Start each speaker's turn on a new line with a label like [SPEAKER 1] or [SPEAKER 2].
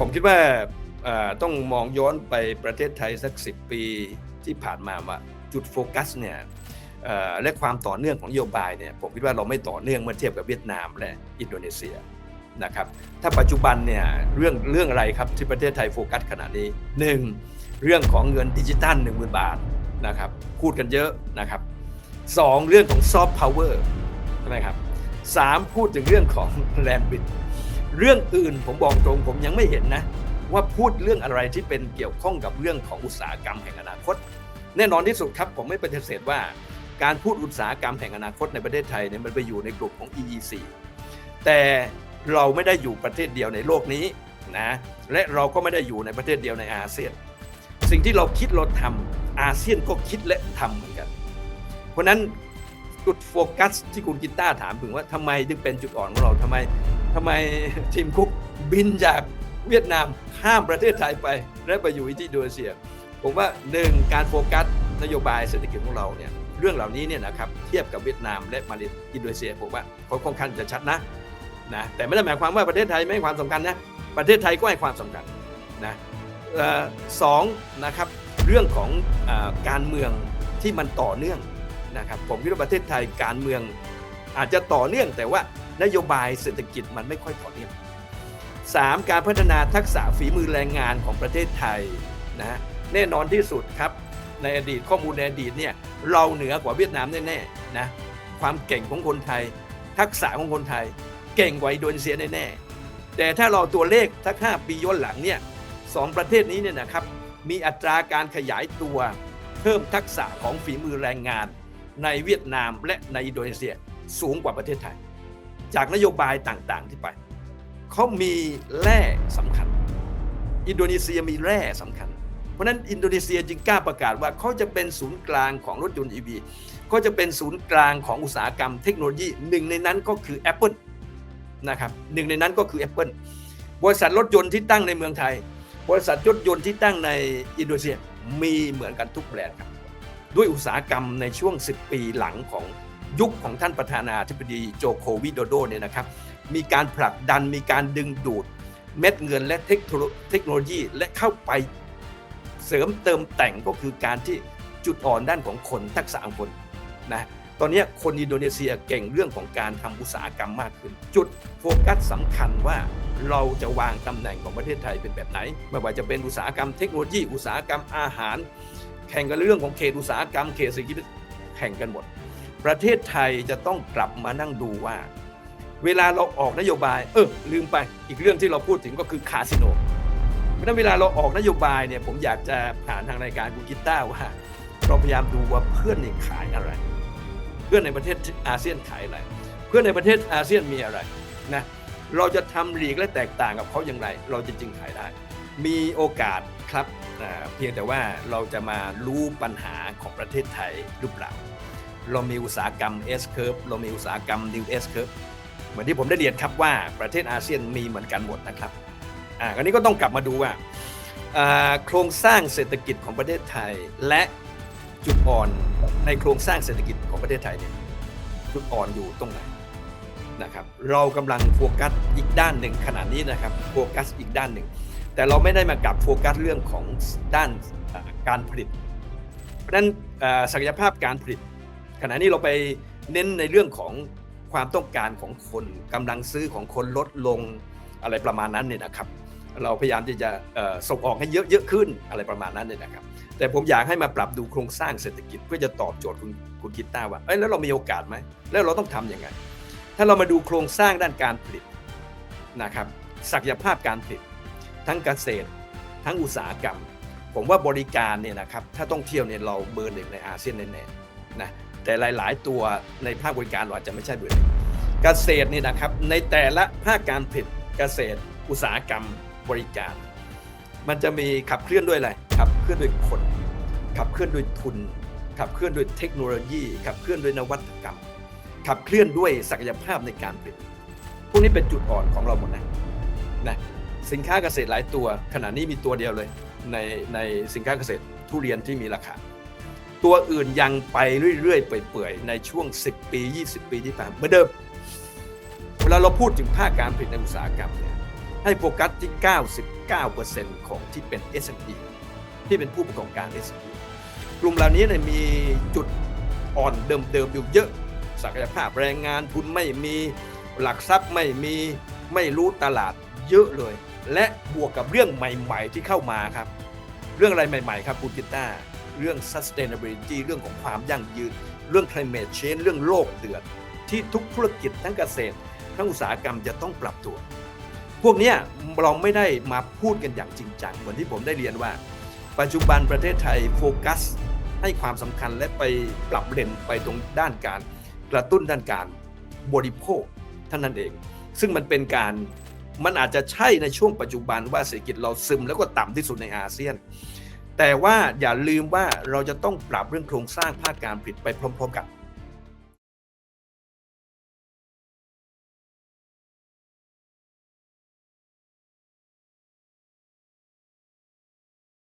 [SPEAKER 1] ผมคิดว่าต้องมองย้อนไปประเทศไทยสักสิปีที่ผ่านมาว่าจุดโฟกัสเนี่ยและความต่อเนื่องของนโยบายเนี่ยผมคิดว่าเราไม่ต่อเนื่องเมื่อเทียบกับเวียดนามและอินโดนีเซียนะครับถ้าปัจจุบันเนี่ยเรื่องเรื่องอะไรครับที่ประเทศไทยโฟกัสขณะนี้หนึ่งเรื่องของเงินดิจิตัล1 0,000 บาทนะครับพูดกันเยอะนะครับสองเรื่องของซอฟต์พาวเวอร์ใช่ไหมครับสามพูดถึงเรื่องของแลนบิด เรื่องอื่นผมบอกตรงผมยังไม่เห็นนะ ว่าพูดเรื่องอะไรที่เป็นเกี่ยวข้องกับเรื่องของอุตสาหกรรมแห่งอนาคต แน่นอนที่สุดครับผมไม่ปฏิเสธว่า การพูดอุตสาหกรรมแห่งอนาคตในประเทศไทยเนี่ยมันไปอยู่ในกลุ่มของ EEC แต่เราไม่ได้อยู่ประเทศเดียวในโลกนี้นะและเราก็ไม่ได้อยู่ในประเทศเดียวในอาเซียน สิ่งที่เราคิดเราทำอาเซียนก็คิดและทำเหมือนกัน เพราะนั้นจุดโฟกัสที่คุณกิต้าถามถึงว่าทำไมถึงเป็นจุดอ่อนของเราทำไม ทำไมทีมคุกบินจากเวียดนามข้ามประเทศไทยไป และไปอยู่ที่อินโดนีเซีย ผมว่าหนึ่งการโฟกัสนโยบายเศรษฐกิจของเราเนี่ยเรื่องเหล่านี้เนี่ยนะครับเทียบกับเวียดนามและมาเลอินโดนีเซียผมว่าเขาค่อนข้างจะชัดนะนะแต่ไม่ได้หมายความว่าประเทศไทยไม่ให้ความสำคัญนะประเทศไทยก็ให้ความสำคัญนะสองนะครับเรื่องของอการเมืองที่มันต่อเนื่องนะครับผมคิดว่าประเทศไทยการเมืองอาจจะต่อเนื่องแต่ว่า นโยบายเศรษฐกิจมันไม่ค่อยต่อเนื่องสามการพัฒนาทักษะฝีมือแรงงานของประเทศไทยนะแน่นอนที่สุดครับ ในอดีตข้อมูลในอดีตเนี่ยเราเหนือกว่าเวียดนามแน่ๆนะความเก่งของคนไทย ทักษะของคนไทย เก่งกว่าอินโดนีเซียแน่ๆแต่ถ้าเราตัวเลขทัก5ปีย้อนหลังเนี่ยสองประเทศนี้เนี่ยนะครับ มีอัตราการขยายตัวเพิ่มทักษะของฝีมือแรงงาน ในเวียดนามและในอินโดนีเซียสูงกว่าประเทศไทย จากนโยบายต่างๆที่ไป เขามีแร่สำคัญ อินโดนีเซียมีแร่สำคัญ เพราะฉะนั้นอินโดนีเซียจึงกล้าประกาศว่าเขาจะเป็นศูนย์กลางของรถยนต์ EV เขาจะเป็นศูนย์กลางของอุตสาหกรรมเทคโนโลยี หนึ่งในนั้นก็คือ Apple นะครับหนึ่งในนั้นก็คือ Apple บริษัทรถยนต์ที่ตั้งในเมืองไทย บริษัทรถยนต์ที่ตั้งในอินโดนีเซียมีเหมือนกันทุกแบรนด์ครับด้วยอุตสาหกรรมในช่วง 10 ปีหลังของ ยุคของท่านประธานาธิบดีโจโควิโดโดเนี่ยนะครับมีการผลักดันมีการดึงดูดเม็ดเงินและเทคโนโลยีและเข้าไปเสริมเติมแต่งก็คือการที่จุดอ่อนด้านของคนทักษะของคนนะตอนนี้คนอินโดนีเซียเก่งเรื่องของการทำอุตสาหกรรมมากขึ้น จุดโฟกัสสำคัญว่าเราจะวางตำแหน่งของประเทศไทยเป็นแบบไหน ไม่ว่าจะเป็นอุตสาหกรรมเทคโนโลยี อุตสาหกรรมอาหาร แข่งกันเรื่องของเขตอุตสาหกรรมเขตเศรษฐกิจแข่งกันหมด ประเทศไทยจะต้องกลับมานั่งดูว่า เวลาเราออกนโยบาย เออลืมไปอีกเรื่องที่เราพูดถึงก็คือคาสิโนเพราะฉะนั้นเวลาเราออกนโยบายเนี่ยผมอยากจะผ่านทางรายการคุณกิต้าว่าเราพยายามดูว่าเพื่อนเนี่ยขายอะไร เพื่อนในประเทศอาเซียนขายอะไร เพื่อนในประเทศอาเซียนมีอะไรนะเราจะทำหลีกและแตกต่างกับเขาอย่างไร เราจะจึงขายได้ มีโอกาสครับเพียงแต่ว่าเราจะมารู้ปัญหาของประเทศไทยหรือเปล่า เรามีอุตสาหกรรม S curve เรามีอุตสาหกรรม New S curve เหมือนที่ผมได้เรียนครับว่าประเทศอาเซียนมีเหมือนกันหมดนะครับอ่าคราวนี้ก็ต้องกลับมาดูว่าโครงสร้างเศรษฐกิจของประเทศไทย และจุดอ่อนในโครงสร้างเศรษฐกิจของประเทศไทยเนี่ยจุดอ่อนอยู่ตรงไหนนะครับ เรากำลังโฟกัสอีกด้านหนึ่งขณะนี้นะครับโฟกัสอีกด้านหนึ่ง แต่เราไม่ได้มากลับโฟกัสเรื่องของด้านการผลิต เพราะนั้นศักยภาพการผลิต ขณะนี้เราไปเน้นในเรื่องของความต้องการของคนกำลังซื้อของคนลดลงอะไรประมาณนั้นเนี่ยนะครับ เราพยายามที่จะส่งออกให้เยอะเยอะขึ้นอะไรประมาณนั้นเนี่ยนะครับ แต่ผมอยากให้มาปรับดูโครงสร้างเศรษฐกิจเพื่อจะตอบโจทย์คุณคุณคิดต้าว่าเอ้ยแล้วเรามีโอกาสไหมแล้วเราต้องทำยังไง ถ้าเรามาดูโครงสร้างด้านการผลิตนะครับศักยภาพการผลิต ทั้งเกษตร ทั้งอุตสาหกรรม ผมว่าบริการเนี่ยนะครับถ้าต้องเที่ยวเนี่ยเราเบอร์หนึ่งในอาเซียนแน่ๆนะ แต่หลาย ๆ ตัวในภาคบริการเราอาจจะไม่ใช่บร์หนึ่งเกษตรนี่นะครับ ในแต่ละภาคการผลิตเกษตร อุตสาหกรรมบริการ มันจะมีขับเคลื่อนด้วยอะไรขับเคลื่อนด้วยคน ขับเคลื่อนด้วยทุน ขับเคลื่อนด้วยเทคโนโลยี ขับเคลื่อนด้วยนวัตกรรม ขับเคลื่อนด้วยศักยภาพในการผลิตพวกนี้เป็นจุดอ่อนของเราหมดนะนะสินค้าเกษตรหลายตัว ขณะนี้มีตัวเดียวเลยในในสินค้าเกษตรทุเรียนที่มีราคา ตัวอื่นยังไปเรื่อยๆ เปื่อยๆ ในช่วง 10 ปี 20 ปีที่ผ่านมาเหมือนเดิม เวลาเราพูดถึงภาคการผลิตในอุตสาหกรรมเนี่ยให้โฟกัสที่ 99%ของที่เป็น S&P ที่เป็นผู้ประกอบการ S&P กลุ่มเหล่านี้เนี่ยมีจุดอ่อนเดิมๆอยู่เยอะ ศักยภาพแรงงานทุนไม่มีหลักทรัพย์ไม่มีไม่รู้ตลาดเยอะเลย และบวกกับเรื่องใหม่ ๆ ที่เข้ามาครับ เรื่องอะไรใหม่ ๆ ครับคุณกิต้า เรื่อง sustainability เรื่องของความยั่งยืน เรื่อง climate change เรื่องโลกเดือด ที่ทุกธุรกิจทั้งเกษตร ทั้งอุตสาหกรรมจะต้องปรับตัว พวกเนี้ยเราไม่ได้มาพูดกันอย่างจริงจังเหมือนที่ผมได้เรียนว่า ปัจจุบันประเทศไทยโฟกัส ให้ความสำคัญและไปปรับเลนไปตรงด้านการ กระตุ้นด้านการบริโภคท่านั้นเอง ซึ่งมันเป็นการมันอาจจะใช่ในช่วงปัจจุบันว่าเศรษฐกิจเราซึมแล้วก็ต่ำที่สุดในอาเซียน แต่ว่าอย่าลืมว่าเราจะต้องปรับเรื่องโครงสร้างภาคการผลิตไปพร้อม ๆ กัน